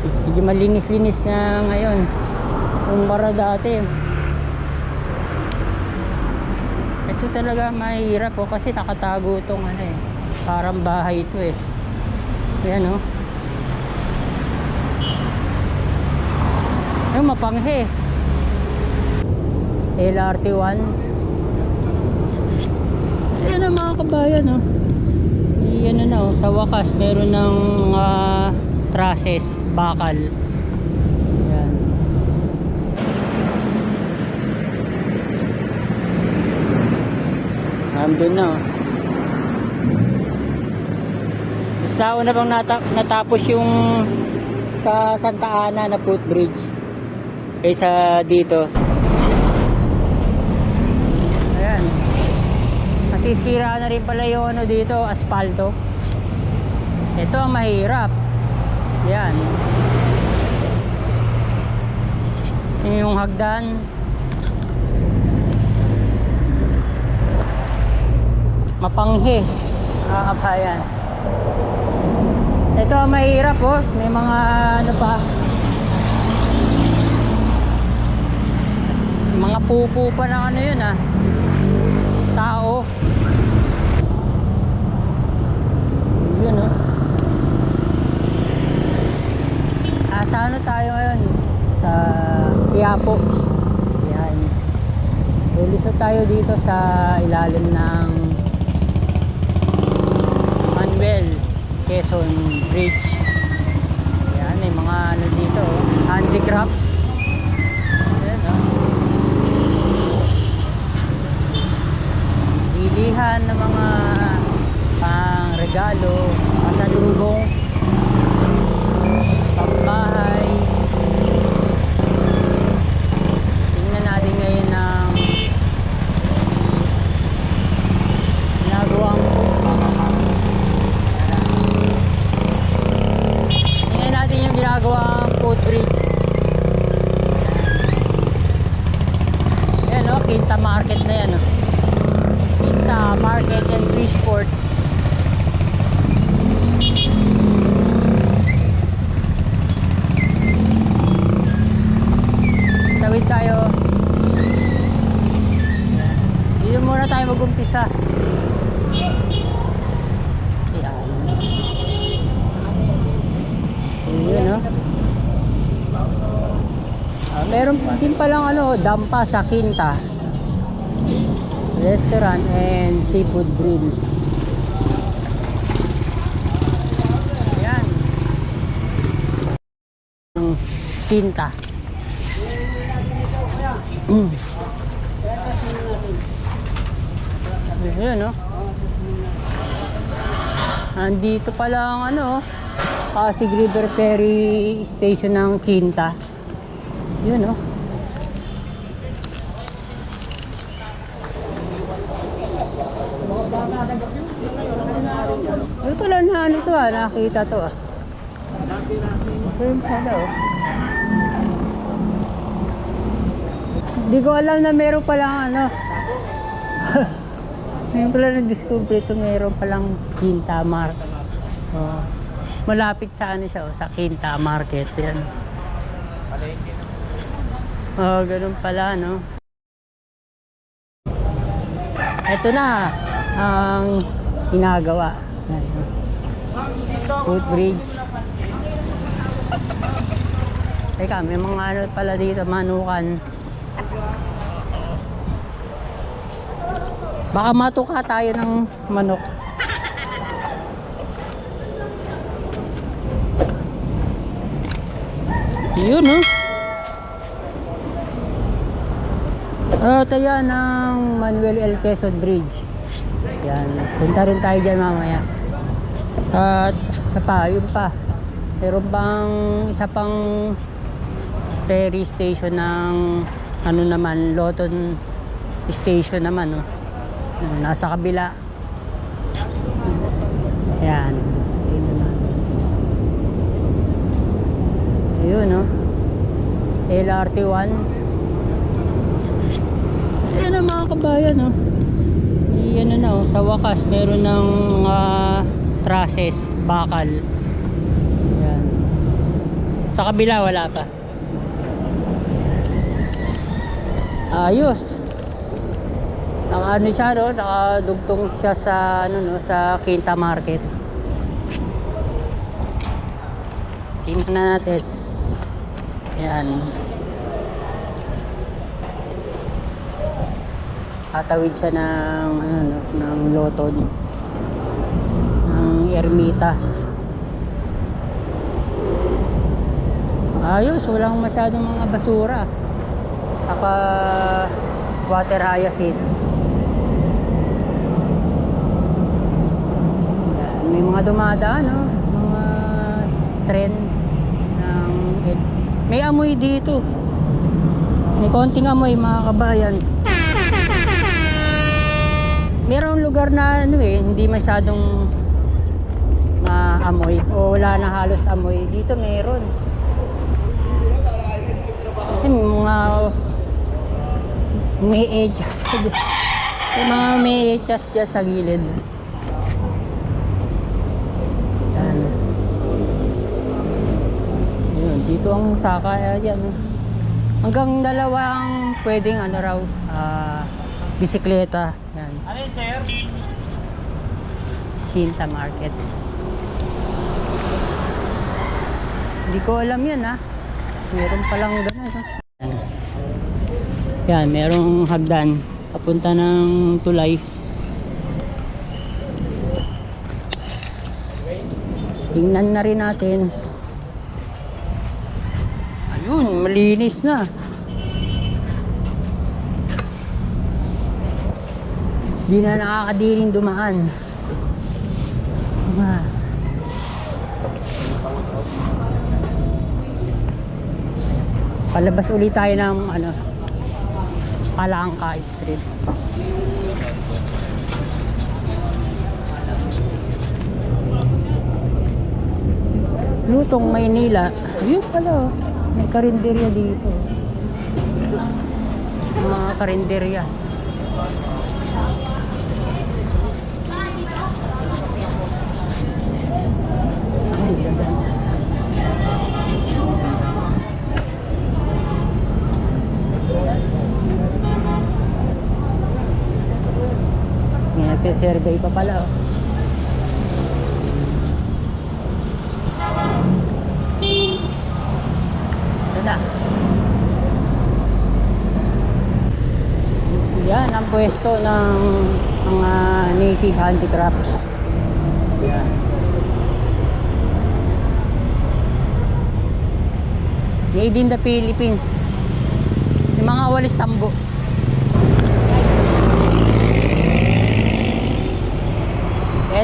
Medyo malinis-linis na ngayon. Kumpara dati. Ito talaga mahirap po kasi nakatago itong ano eh. Parang bahay ito eh. Ayan oh. Ayun, mapanghe. LRT1. Ayan ang mga kabayan oh. Ayan na oh. Sa wakas, meron ng mga trusses, bakal. Ayan. Nandun na oh. Sa una bang nata- natapos yung sa Santa Ana na footbridge kaysa dito. Ayan. Masisira na rin pala yung ano dito, asfalto. Ito ang mahirap. Yan. Yun Yung hagdan. Mapanghe. Mga kabayan. Ito mahirap oh. May mga ano pa. Mga pupo pa ng ano yun ah. Tao. Yun oh. Ah, sa ano tayo ngayon? Sa Quiapo. Yan. Lulusot tayo dito sa ilalim ng Manuel Quezon Bridge. Yan, may mga ano dito, oh, handicrafts. Yan, oh. Bilihan ng mga pang regalo, pasalubong, pambahay. Tingnan natin ngayon ng ginagawang Tingnan natin yung ginagawang footbridge. Yan o, Quinta Market na yan o. Quinta Market and Fishport. Tawid tayo. Dito muna tayo mag-umpisa. Yan. Yun, no? Ah, meron din palang ano, dampa sa Quinta. Restaurant and seafood grill. Ayan. Ang Quinta. Mm. Ayan, no? Andito pala ang ano, Pasig River Ferry Station ng Quinta. Yun, no? Ito lang na ano to ah, nakita to ah. Ito yung pala. Hindi ko alam na meron palang ano. Ngayon pala na-discover ito, meron palang Quinta Market. Oh. Malapit sa ano siya, oh, sa Quinta Market. Yan. Oh, ganun pala, no? Ito na ang ginagawa. Yan. Footbridge. Teka, may mga ano pala dito, manukan. Baka matuka tayo ng manok. Yun, no? Oh, ito yan ang Manuel L. Quezon Bridge. Yan. Punta rin tayo dyan mamaya. At isa pa, yun pa. Meron bang isa pang ferry station ng ano naman, Loton Station naman, no? Nasa kabila. Yan. Ayun, no? LRT1. Ayan ang mga kabayan, no? Ayan na, no? Sa wakas, meron ng mga trusses, bakal. Ayan. Sa kabila wala pa. Ayos. Naka ano siya no, nakadugtong siya sa ano no, sa Quinta Market. Tingnan na natin. Ayan. Katawid siya ng ano no, ng Loton. Ng Ermita. Ayos, walang masyadong mga basura. Saka water hyacinth. May mga dumadaan, no? Mga tren ng may amoy dito. May konting amoy mga kabayan. Merong lugar na ano eh, hindi masyadong maamoy o wala na halos amoy. Dito meron. Kasi mga may echas. may mga may echas dyan sa gilid. Yan. Yun, dito ang saka. Yan. Hanggang dalawang pwedeng ano raw, ah, bisikleta. Yan. Ano yun, sir? Tinta Market. Hindi ko alam yan ha. Meron palang gano'n. ha? Yan. Yan, merong hagdan. Papunta ng tulay. Tingnan na rin natin. Ayun, malinis na. Di na nakakadiring dumaan. Ah. Palabas ulit tayo ng ano Palangka Street. Lutong Maynila. Yun pala. oh. May karinderya dito. Mga karinderya. Ay, ganda. Nagsisurvey pa pala oh. Ito na. Yan ang pwesto ng mga native handicrafts. Yan. Made in the Philippines. Yung mga walis tambo.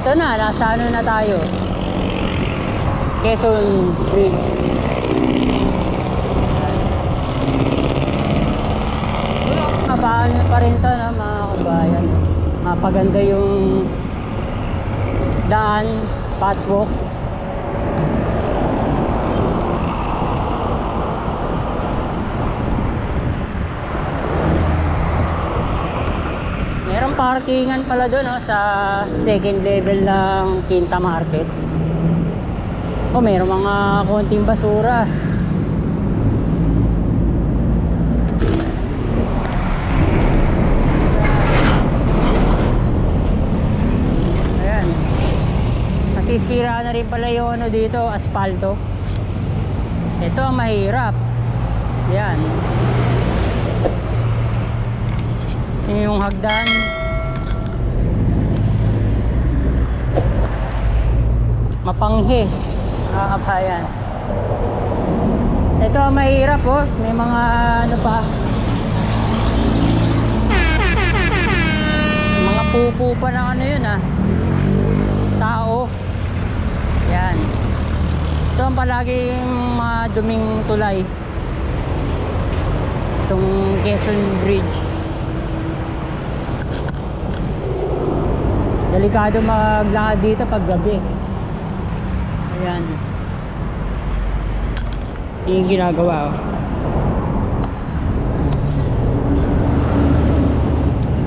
Eto na, nasa ano na tayo? Quezon Bridge. Mapaano pa rin to na mga kabayan. Mapaganda yung daan, pathwalk. Merong parkingan pala doon oh, sa second level ng Quinta Market. Oh, merong mga konting basura. Ayan. Nasisira na rin pala yung ano dito, asfalto. Ito ang mahirap. Yan. Yun yung hagdan. Mapanghi. Kakabayan. Ito ang mahirap oh. May mga ano pa. Mga pupo pa ng ano yun ah. Tao. Yan. Ito ang palaging mga duming tulay. Itong Quezon Bridge. Delikado maglakad dito pag gabi. Ayan. Yun yung ginagawa oh.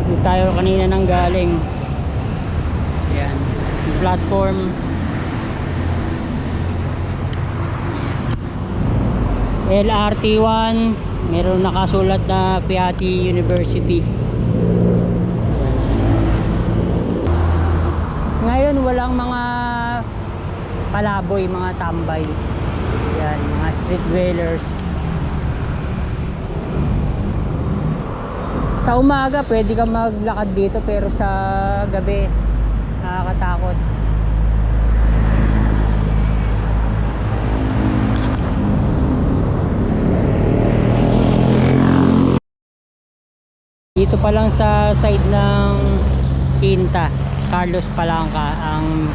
Dito tayo kanina nang galing. Ayan. Yung platform. LRT1 meron nakasulat na Piatti University ngayon walang mga palaboy mga tambay. Yan mga street dwellers. Sa umaga pwede ka maglakad dito pero sa gabi nakakatakot. Dito pa lang sa side ng Quinta Carlos Palanca ang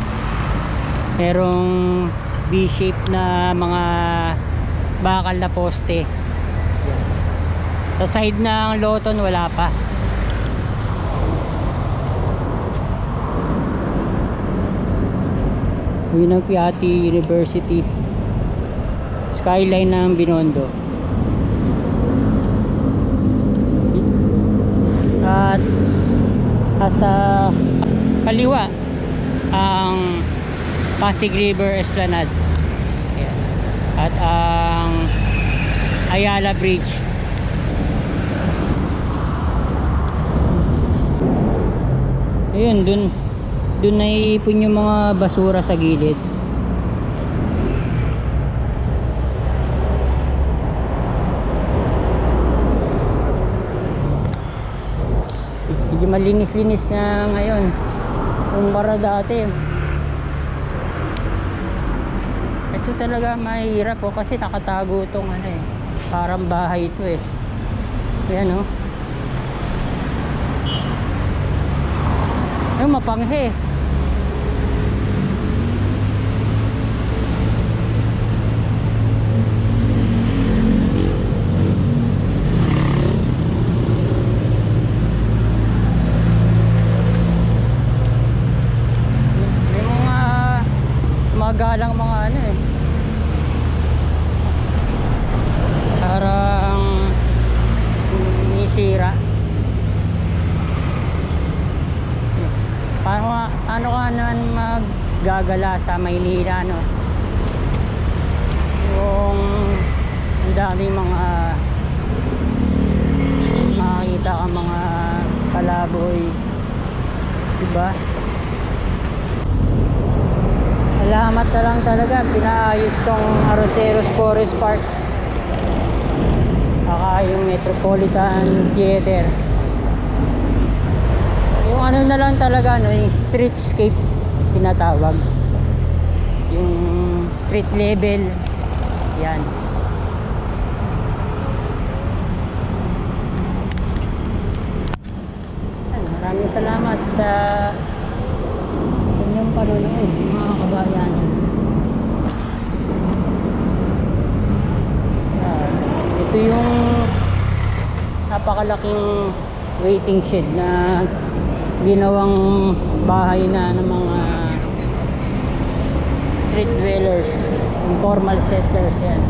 merong V-shape na mga bakal na poste. Sa side ng Loton wala pa. Yun ang Piatti University. Skyline ng Binondo. At sa kaliwa ang Pasig River Esplanade Ayan. at ang Ayala Bridge ayun dun dun naiipon yung mga basura sa gilid Medyo malinis-linis na ngayon. Kumpara dati. Ito talaga mahirap po kasi nakatago itong ano eh. Parang bahay ito eh. Yan oh. Ayun, mapanghe. May mga magalang mga ano eh. Parang nisira. Paano ka, ano ka naman maggagala sa Maynila no? Yung ang daming mga makikita ka mga palaboy. Diba? Salamat na lang talaga, pinaayos tong Aroseros Forest Park. Saka yung Metropolitan Theater. Ano na lang talaga, no, yung streetscape tinatawag. Yung street level. Yan. Maraming salamat sa sa inyong panonood, mga kabayanan. Yan. Ito yung napakalaking waiting shed na ginawang bahay na ng mga street dwellers, informal settlers yan.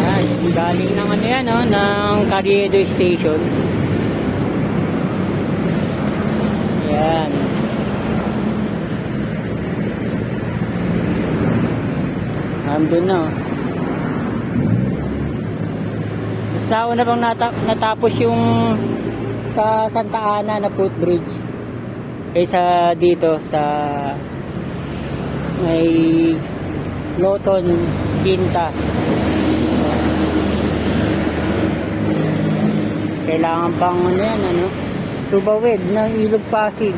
Yan, galing ng ano yan, no, ng Carriedo Station. Yan. Nandun na. oh. Sa una bang nata- natapos yung sa Santa Ana na footbridge kaysa dito sa may Loton, Quinta. Kailangan pang ano yan, ano? Tubawid ng Ilog Pasig.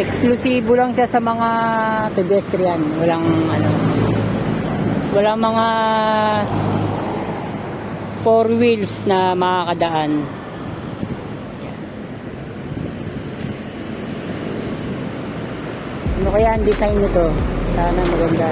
Eksklusibo lang siya sa mga pedestrian. Walang ano. Walang mga four wheels na makakadaan. Ano kaya ang design nito? Sana maganda.